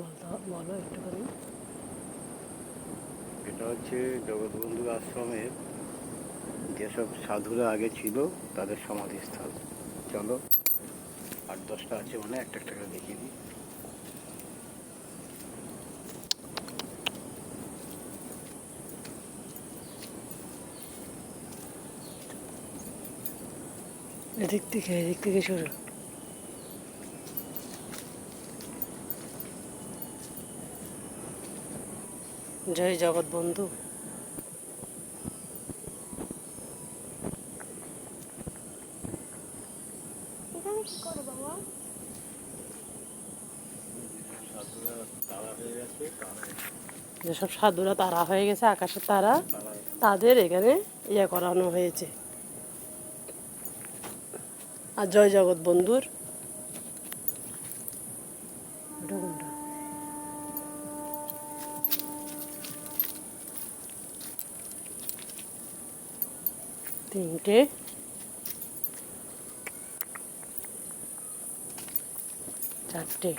বলতে বলো একটুখানি। এটা হচ্ছে জগৎবন্ধু আশ্রমের যেসব সাধুরা আগে ছিল তাদের সমাধিস্থল। চলো আট দশটা আছে মানে একটা একটা করে দেখিয়ে দিই। এদিক থেকে এদিক থেকে শুরু জয় জগৎ বন্ধু। যেসব সাধুরা তারা হয়ে গেছে আকাশের তারা তারা তাদের এখানে ইয়ে করানো হয়েছে। আর জয় জগৎ বন্ধুর। তিনটে। চারটে।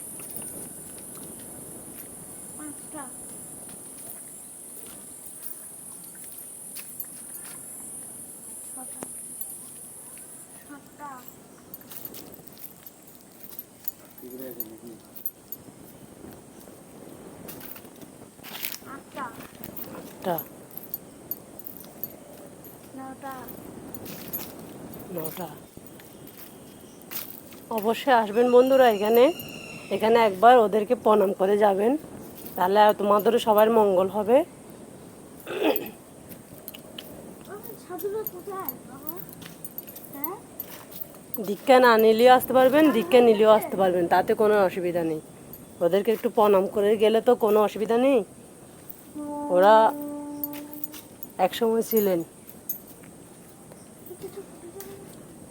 অবশ্যই আসবেন বন্ধুরা এখানে। এখানে একবার ওদেরকে প্রণাম করে যাবেন। তাহলে তোমাদেরও সবার মঙ্গল হবে। দীক্ষা না নিলেও আসতে পারবেন, দীক্ষা নিলেও আসতে পারবেন, তাতে কোনো অসুবিধা নেই। ওদেরকে একটু প্রণাম করে গেলে তো কোনো অসুবিধা নেই। ওরা একসময় ছিলেন।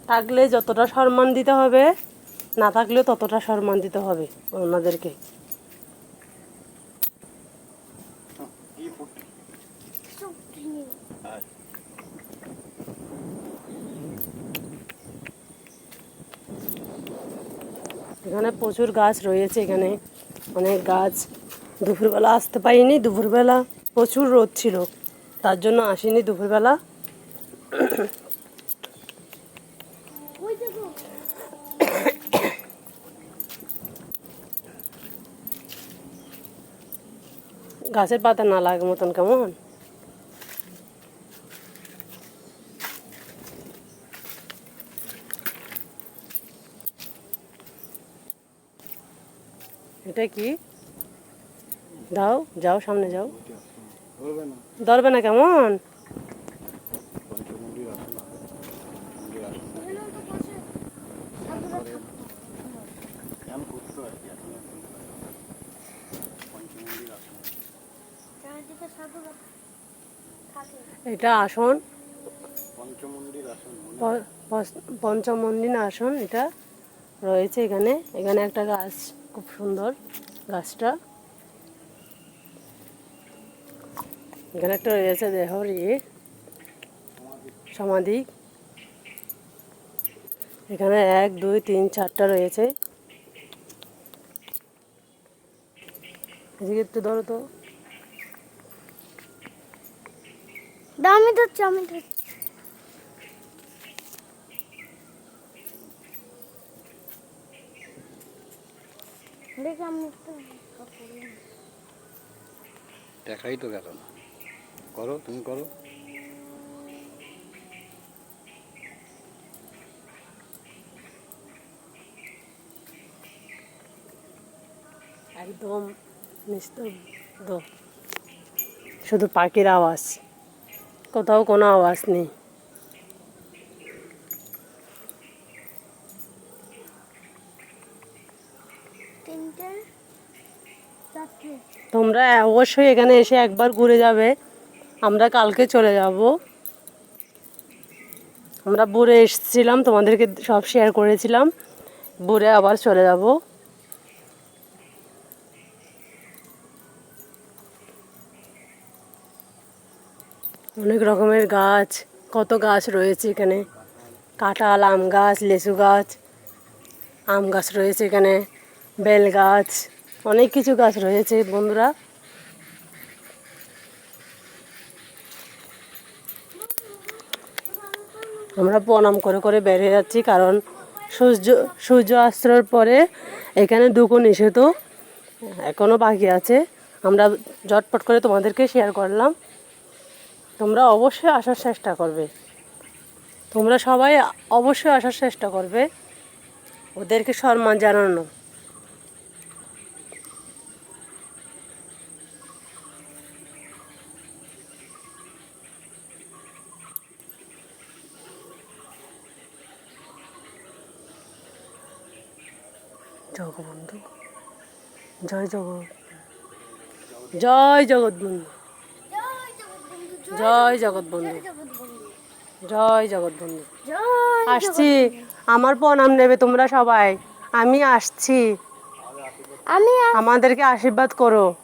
থাকলে যতটা সম্মান দিতে হবে না থাকলেও ততটা সম্মান দিতে হবে ওনাদেরকে। এখানে প্রচুর গাছ রয়েছে, এখানে অনেক গাছ। দুপুরবেলা আসতে পারিনি, দুপুরবেলা প্রচুর রোদ ছিল, তার জন্য আসিনি দুপুরবেলা ওই দেখো গাছের পাতা না লাগে মতন কেমন? এটা কি? দাও যাও সামনে যাও। ধরবে না। ধরবে না কেমন পঞ্চমন্দির আসন আছে পঞ্চমন্দির আসন এখানে তো পাশে সাধুরা থাকতো ধ্যান করতে আর কি এখন এখন পঞ্চমন্দির আসন চারিদিকে সাধুরা থাকে এটা আসন। পঞ্চমন্দির আসন মনে এটা রয়েছে এখানে। এখানে একটা গাছ খুব সুন্দর গাছটা। এখানে একটা রয়েছে দেহর ইয়ে সমাধি। এখানে এক দুই তিন চারটা রয়েছে। এদিকে একটু ধরো তো দা আমি ধরছি আমি ধরছি। দেখাই তো গেল না। করো তুমি করো। একদম নিস্তব্ধ শুধু পাখির আওয়াজ। কোথাও কোনো আওয়াজ নেই। তোমরা অবশ্যই এখানে এসে একবার ঘুরে যাবে। আমরা কালকে চলে যাব। আমরা বুড়ে এসেছিলাম তোমাদেরকে সব শেয়ার করেছিলাম। বুড়ে আবার চলে যাব। অনেক রকমের গাছ, কত গাছ রয়েছে এখানে। কাঁঠাল, আম গাছ, লেচু গাছ, আম গাছ রয়েছে এখানে, বেল গাছ, অনেক কিছু গাছ রয়েছে বন্ধুরা। আমরা প্রণাম করে করে বেরিয়ে যাচ্ছি, কারণ সূর্য সূর্য অস্ত্রের পরে এখানে দুকো নিষেধ এখনও বাকি আছে। আমরা ঝটপট করে তোমাদেরকে শেয়ার করলাম। তোমরা অবশ্যই আসার চেষ্টা করবে। তোমরা সবাই অবশ্যই আসার চেষ্টা করবে। ওদেরকে সম্মান জানানো। জগবন্ধু। জয় জগৎ জয় জগৎবন্ধু। জয় জগৎবন্ধু জয় জগৎবন্ধু আসছি। আমার প্রণাম নেবে তোমরা সবাই। আমি আসছি। আমি আমাদেরকে আশীর্বাদ করো।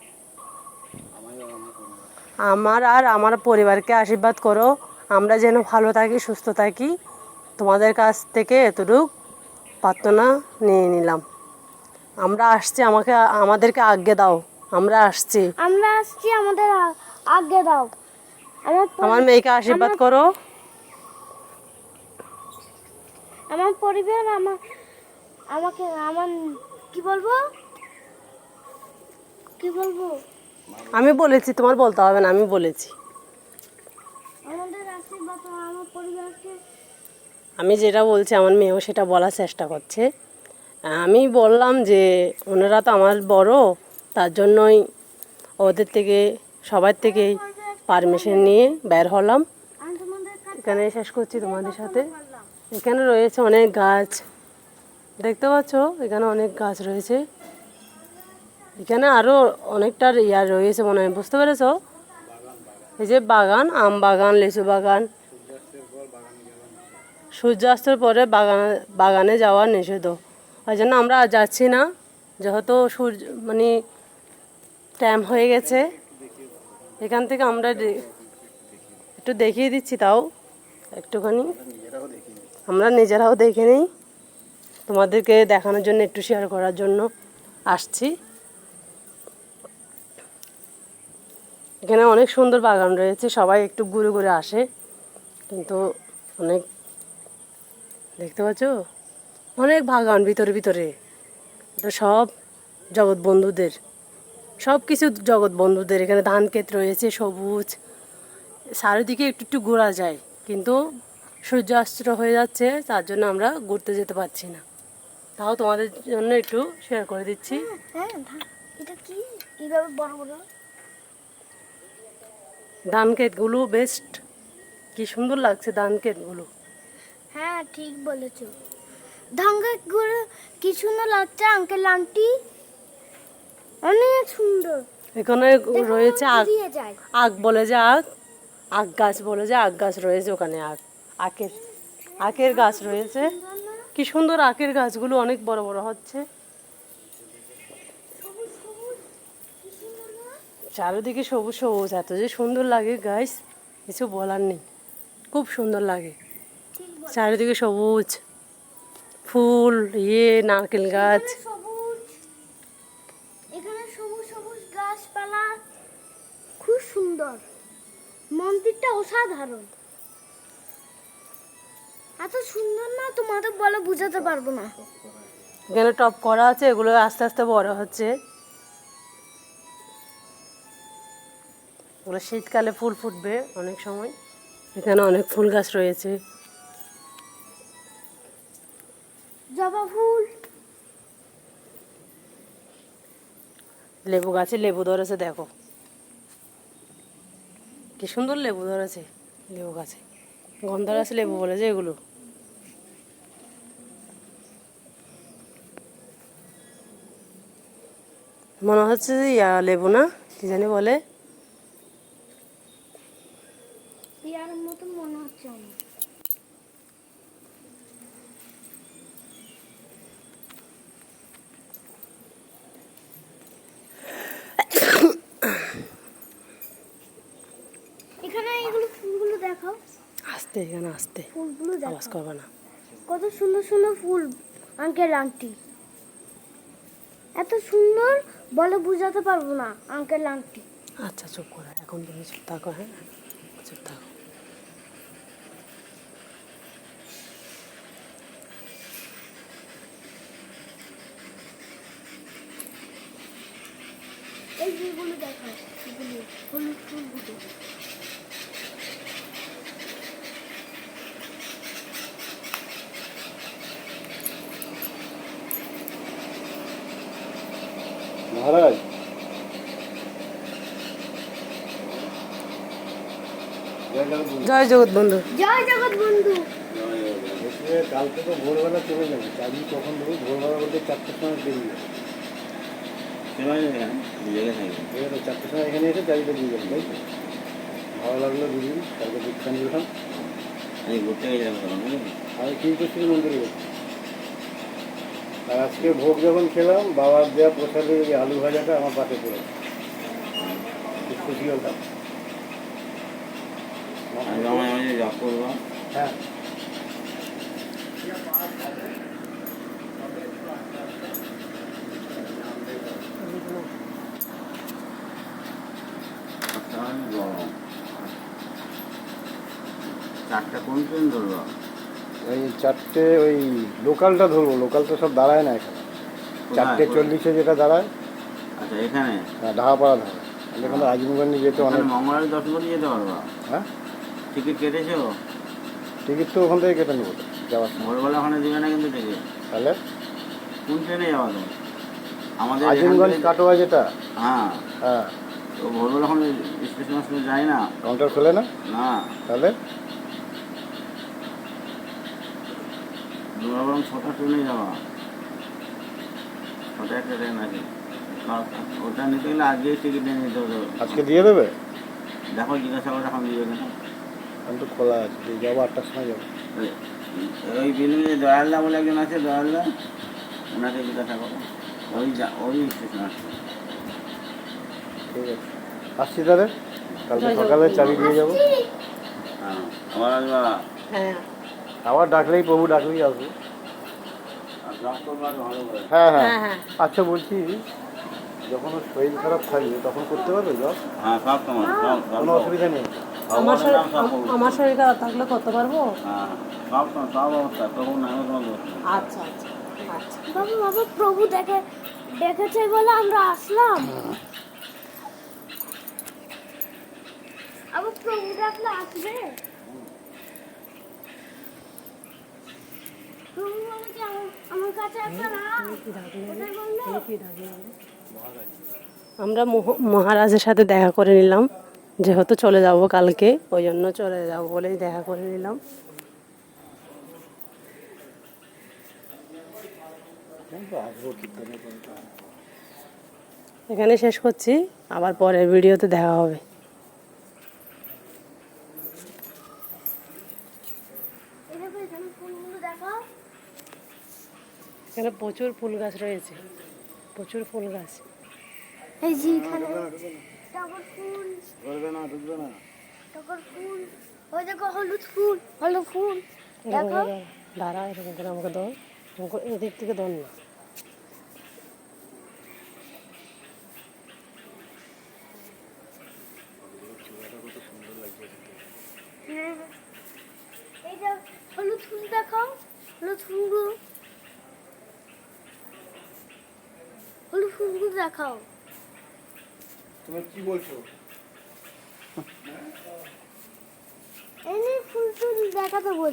আমার আর আমার পরিবারকে আশীর্বাদ করো। আমরা যেন ভালো থাকি সুস্থ থাকি। তোমাদের কাছ থেকে এতটুক প্রার্থনা নিয়ে নিলাম। আমরা আসছি আমাকে আমাদেরকে আজ্ঞে দাও। আমরা আসছি। আমরা আসছি আমাদের আ- আগে দাও। আমার মেয়েকে আশীর্বাদ করো। আমার পরিবার আমার আমাকে আমার কি বলব? কি বলব? আমি বলেছি তোমার বলতে হবে না আমি বলেছি। আমাদের আশীর্বাদ আমার পরিবারকে আমি যেটা বলছি আমার মেয়েও সেটা বলার চেষ্টা করছে। আমি বললাম যে ওনারা তো আমার বড় তার জন্যই ওদের থেকে সবার থেকেই পারমিশন নিয়ে বের হলাম। এখানে শেষ করছি তোমাদের সাথে। এখানে রয়েছে অনেক গাছ। দেখতে পাচ্ছ? এখানে অনেক গাছ রয়েছে। এখানে আরও অনেকটা ইয়া রয়েছে মনে হয়। বুঝতে পেরেছ? এই যে বাগান, আম বাগান, লিচু বাগান। সূর্যাস্তের পরে বাগানে বাগানে যাওয়া নিষেধ ওই জন্য আমরা যাচ্ছি না। যেহেতু সূর্য মানে টাইম হয়ে গেছে। এখান থেকে আমরা একটু দেখিয়ে দিচ্ছি তাও, একটুখানি। আমরা নিজেরাও দেখে নিই। তোমাদেরকে দেখানোর জন্য, একটু শেয়ার করার জন্য আসছি। এখানে অনেক সুন্দর বাগান রয়েছে, সবাই একটু ঘুরে ঘুরে আসে। কিন্তু অনেক, দেখতে পাচ্ছ? অনেক বাগান ভিতরে ভিতরে। সব জগৎ বন্ধুদের। সব কিছু জগৎ বন্ধুদের এখানে ধান ক্ষেত রয়েছে সবুজ চারিদিকে একটু একটু ঘোরা যায় কিন্তু সূর্যাস্ত হয়ে যাচ্ছে তার জন্য আমরা ঘুরতে যেতে পারছি না। তাও তোমাদের জন্য একটু শেয়ার করে দিচ্ছি। হ্যাঁ বড় ধান ক্ষেতগুলো বেস্ট কি সুন্দর লাগছে ধান ক্ষেতগুলো। হ্যাঁ ঠিক বলেছ। ঢঙ্গে গুলো কি সুন্দর লাগছে আঙ্কেল আন্টি অনেক সুন্দর। এখানে রয়েছে আগ আগ বলে যে আগ আগ গাছ বলে যে আগ গাছ রয়েছে ওখানে আগ আখের আখের গাছ রয়েছে। কি সুন্দর আখের গাছগুলো অনেক বড় বড় হচ্ছে। চারিদিকে সবুজ সবুজ এত যে সুন্দর লাগে গাছ কিছু বলার নেই। খুব সুন্দর লাগে। চারিদিকে সবুজ ফুল ইয়ে নারকেল গাছ। সুন্দর। মন্দিরটা অসাধারণ। এত সুন্দর না তোমাদের বলে বোঝাতে পারব না। এখানে টপ করা আছে এগুলো আস্তে আস্তে বড় হচ্ছে। এগুলো শীতকালে ফুল ফুটবে অনেক সময়। এখানে অনেক ফুল গাছ রয়েছে। জবা ফুল। লেবু গাছে লেবু ধরেছে দেখো। কি সুন্দর লেবু ধরেছে, লেবু গাছে। আছে লেবু বলে যে এগুলো। মনে হচ্ছে যে ইয়া লেবু না, কি জানি বলে ইয়ার মতন মনে হচ্ছে আমার এখানে এগুলো ফুলগুলো দেখো আসতে এখানে আসতে। ফুলগুলো আওয়াজ করবে না। কত সুন্দর সুন্দর ফুল আঙ্কেল আন্টি। এত সুন্দর বলে বুঝাতে পারব না আঙ্কেল আন্টি। আচ্ছা চুপ করো এখন তুমি চুপ থাকো হ্যাঁ? চুপ থাকো। এই যেগুলো দেখো এগুলো হলুদ ফুলগুলো জয় জগৎ বন্ধু। জয় জগৎ বন্ধু। কালকে তো ভোরবেলা চলে যাবে চাবি কখন দেবো ভোরবেলা বলতে চারটের সময় বেরিয়ে যাবে ঠিক আছে চারটের সময় এখানে এসে চাবিটা দিয়ে যাবেন তাই তো ভালো লাগল দিদি কালকে দীক্ষা নিলাম আমি ঘুরতে গেছিলাম আমি কীর্তশ্রী মন্দিরে গেছি আর আজকে ভোগ যখন খেলাম বাবার দেওয়া প্রসাদের ওই আলু ভাজাটা আমার পাশে পড়ে খুব খুশি হলাম আমি মাঝে মাঝে জব করব হ্যাঁ আচ্ছা, আমি গরম। চারটা কোন ট্রেন ধরবো? ওই চারটে ওই লোকালটা ধরবো লোকাল তো সব দাঁড়ায় না এখানে। চারটে চল্লিশে যেটা দাঁড়ায় আচ্ছা এখানে? হ্যাঁ ঢাকাপাড়া ধারে এখানে আজমগঞ্জে যেতে অনেক মঙ্গলবার দশ করে যেতে পারব? হ্যাঁ? টিকিট কেটেছো? টিকিট তো ওখান থেকে কেটে নেব। যাওয়ার সময়। ভোরবেলা ওখানে দিবে না কিন্তু টিকিট? তাহলে? কোন ট্রেনে যাওয়া তুমি? আমাদের আজিমগঞ্জ কাটোয়া যেটা। হ্যাঁ। হ্যাঁ। তো ভোরবেলা ওখানে স্টেশন স্টেশন যায় না। কাউন্টার খোলে না? না। তাহলে? দুর্গাপুরম ছটা ট্রেনে যাওয়া। ছটা একটা ট্রেন আছে ওটা নিতে গেলে আজকে টিকিট নিয়ে নিতে হতো আজকে দিয়ে দেবে? দেখো জিজ্ঞাসা করে এখন দিবে। কিনা আমি তো খোলা আছে যাব আটটার সময় যাব। ওই- বিল্ডিংয়ে দয়ালদা বলে একজন আছে দয়ালদা? ওনাকে জিজ্ঞাসা করো। ওই যা ওই স্টেশন আসছে ঠিক আছে। আসছি তাহলে? কালকে সকালে চাবি দিয়ে যাব। হ্যাঁ আবার আসবা হ্যাঁ। আবার ডাকলেই প্রভু ডাকলেই আসব। আর জব করব আর ভালো হ্যাঁ হ্যাঁ। হ্যাঁ হ্যাঁ। আচ্ছা বলছি যখন শরীর খারাপ থাকবে তখন করতে পারবে জব হ্যাঁ কোনো অসুবিধা নেই। আমার শরীর। আমার শরীর খারাপ থাকলে করতে পারব? হ্যাঁ। আচ্ছা আচ্ছা আচ্ছা। বাবা বাবা প্রভু দেখে দেখেছে বলে আমরা আসলাম। আবার প্রভু ডাকলে আসবে? প্রভু আমার- কাছে একটা মহারাজের সাথে দেখা করে নিলাম। যেহেতু চলে যাব কালকে, ওই জন্য চলে যাব বলেই দেখা করে নিলাম। এখানে শেষ করছি, আবার পরের ভিডিওতে দেখা হবে। এখানে প্রচুর ফুল গাছ রয়েছে, প্রচুর ফুল গাছ। এই যে এখানে টগর ফুল। ধরবে না ঢুকবে না। টগর ফুল। ওই দেখো হলুদ ফুল হলুদ ফুল। দেখো। দাঁড়া এরকম করে আমাকে দাও। আমাকে এদিক থেকে দাও না। হ্যাঁ। হলুদ ফুল দেখো হলুদ ফুলগুলো। হলুদ ফুলগুলো দেখাও। তুমি কি বলছো? ফুল টুল দেখাতে বল